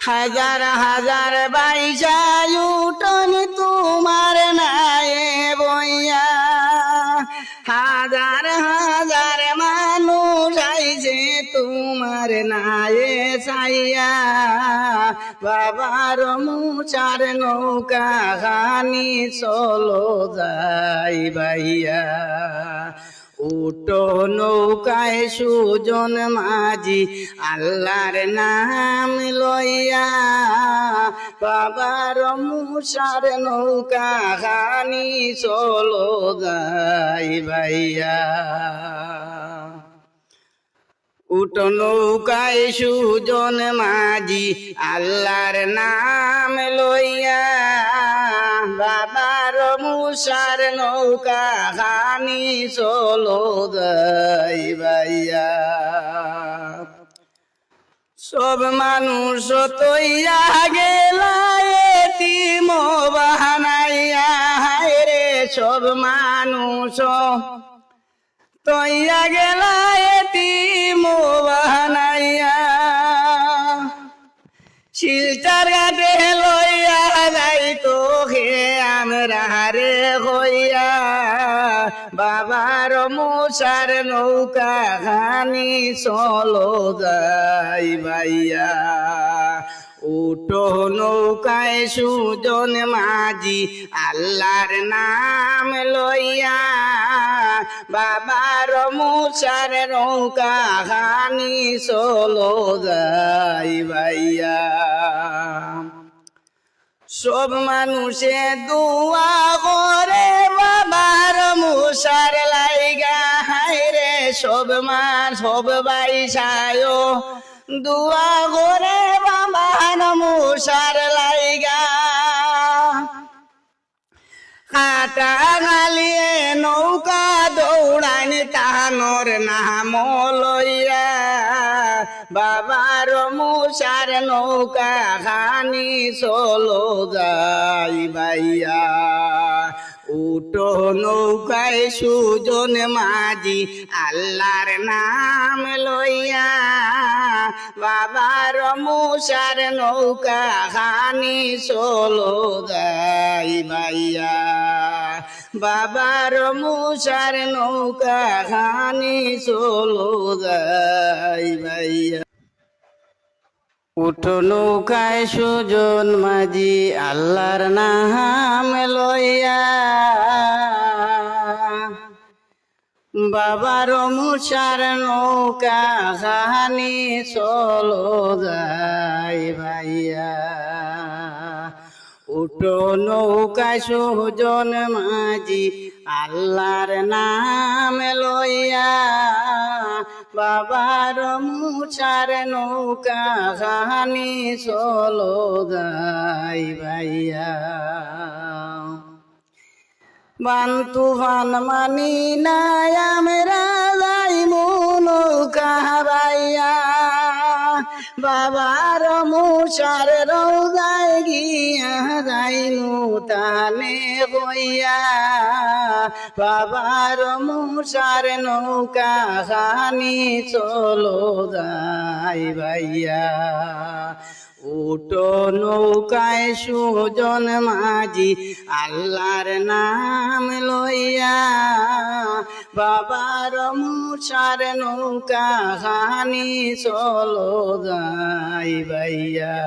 হাজার হাজার বাইশা উঠন তোমার নায়ে বইয়া। হাজার হাজার মানুষ আইছে তোমার নায়ে চাইয়া বাবার মুচার নৌকা খানি চলো যাই বাইয়া উটো নৌকায় সুজন মাঝি আল্লাহর নাম লইয়া। বাবার মুসার নৌকা খানি চলো যাই ভাইয়া। উট নৌকায় সুজন মাঝি আল্লাহর নাম লইয়া। মুসার নৌকা খানি চলো যাই ভাইয়া। সব মানুষ তৈয়া গেলা এতিম বাহানাইয়া হায় রে সব মানুষ তৈয়া গেলা এতিম বাহানাইয়া শিলচার গাতে আমরা রে হইয়া বাবার মশার নৌকা খানি চলো যাই ভাইয়া। উটো নৌকায় সুজন মাঝি আল্লাহর নাম লইয়া বাবার মুসার নৌকা খানি চলো যাই ভাইয়া। সব মানুষে দোয়া করে বাবার মুসার লাইগা। হায় রে সব মান সব বাইসায় দোয়া করে বাবার মুসার লাইগা। কাটা গালিয়ে নৌকা তাহানোর নাম লইয়া, বাবার মুসার নৌকা খানি চলো যাই ভাইয়া। উটো নৌকায় সুজন মাঝি, আল্লাহর নাম লইয়া, বাবার মুসার নৌকা খানি চলো যাই ভাইয়া। বাবার মুসার নৌকা খানি চলো যাই ভাইয়া। উঠো নৌকায় সুজন মাঝি, আল্লাহর নাম লইয়া। বাবার মুসার নৌকা খানি চলো যাই ভাইয়া। উঠো নৌকা সুজন মাঝি, আল্লাহর নাম লইয়া বাবার মুসার নৌকা খানি চলো যাই ভাইয়া। বান তুফান মানি নাই আমরা যাই নৌকা বাইয়া বাবার মুসার রৌদায় গিয়া যাইনু তানে হইয়া বাবার মুসার নৌকা খানি চলো যাই ভাইয়া। উটো নৌকায় সুজন মাঝি, আল্লাহর নাম বাবার মুসার নৌকা হানি চলো যাই ভাইয়া।